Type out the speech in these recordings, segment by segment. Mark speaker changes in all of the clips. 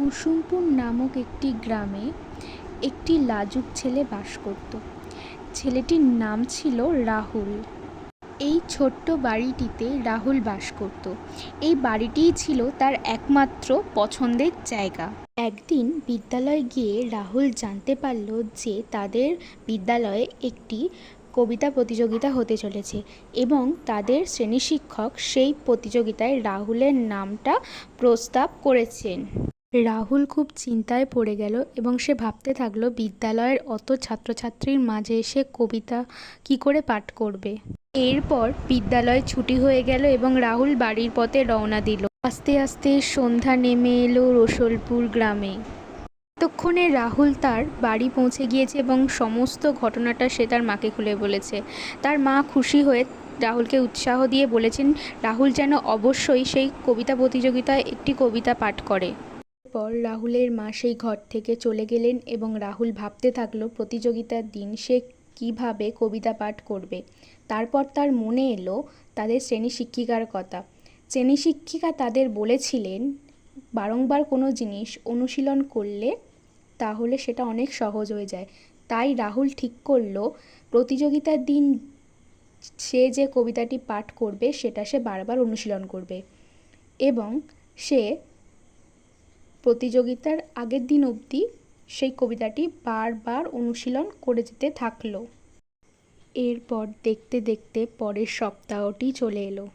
Speaker 1: কুসুমপুর নামক একটি গ্রামে একটি লাজুক ছেলে বাস করত। ছেলেটির নাম ছিল রাহুল। এই ছোট্ট বাড়িটিতে রাহুল বাস করত। এই বাড়িটিই ছিল তার একমাত্র পছন্দের জায়গা। একদিন বিদ্যালয়ে গিয়ে রাহুল জানতে পারল যে তাদের বিদ্যালয়ে একটি কবিতা প্রতিযোগিতা হতে চলেছে এবং তাদের শ্রেণি শিক্ষক সেই প্রতিযোগিতায় রাহুলের নামটা প্রস্তাব করেছেন। রাহুল খুব চিন্তায় পড়ে গেল এবং সে ভাবতে থাকল, বিদ্যালয়ের অত ছাত্রছাত্রীর মাঝে এসে কবিতা কি করে পাঠ করবে? এরপর বিদ্যালয় ছুটি হয়ে গেল এবং রাহুল বাড়ির পথে রওনা দিল। আস্তে আস্তে সন্ধ্যা নেমে এলো রসুলপুর গ্রামে। ততক্ষণে রাহুল তার বাড়ি পৌঁছে গিয়েছে এবং সমস্ত ঘটনাটা সে তার মাকে খুলে বলেছে। তার মা খুশি হয়ে রাহুলকে উৎসাহ দিয়ে বলেছেন, রাহুল যেন অবশ্যই সেই কবিতা প্রতিযোগিতায় একটি কবিতা পাঠ করে। পর রাহুলের মা সেই ঘর থেকে চলে গেলেন এবং রাহুল ভাবতে থাকল, প্রতিযোগিতার দিন সে কীভাবে কবিতা পাঠ করবে? তারপর তার মনে এলো তাদের শ্রেণি শিক্ষিকার কথা। শ্রেণি শিক্ষিকা তাদের বলেছিলেন, বারংবার কোনো জিনিস অনুশীলন করলে তাহলে সেটা অনেক সহজ হয়ে যায়। তাই রাহুল ঠিক করল, প্রতিযোগিতার দিন সে যে কবিতাটি পাঠ করবে সেটা সে বারবার অনুশীলন করবে। এবং সে প্রতিযোগিতার আগের দিন অবধি সেই কবিতাটি বারবার অনুশীলন করে যেতে থাকল। এরপর দেখতে দেখতে পরের সপ্তাহটি চলে এলো।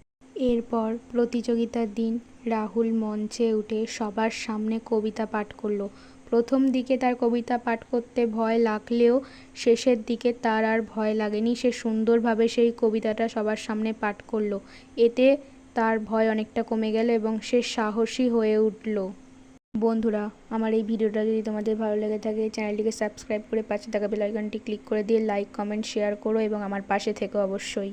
Speaker 1: এরপর প্রতিযোগিতার দিন রাহুল মঞ্চে উঠে সবার সামনে কবিতা পাঠ করল। প্রথম দিকে তার কবিতা পাঠ করতে ভয় লাগলেও শেষের দিকে তার আর ভয় লাগেনি। সে সুন্দরভাবে সেই কবিতাটা সবার সামনে পাঠ করল। এতে তার ভয় অনেকটা কমে গেল এবং সে সাহসী হয়ে উঠল। বন্ধুরা, আমার এই ভিডিওটা যদি তোমাদের ভালো লেগে থাকে, চ্যানেলটিকে সাবস্ক্রাইব করে পাশে থাকা বেল ক্লিক করে দিয়ে লাইক কমেন্ট শেয়ার করো এবং আমার পাশে থেকো অবশ্যই।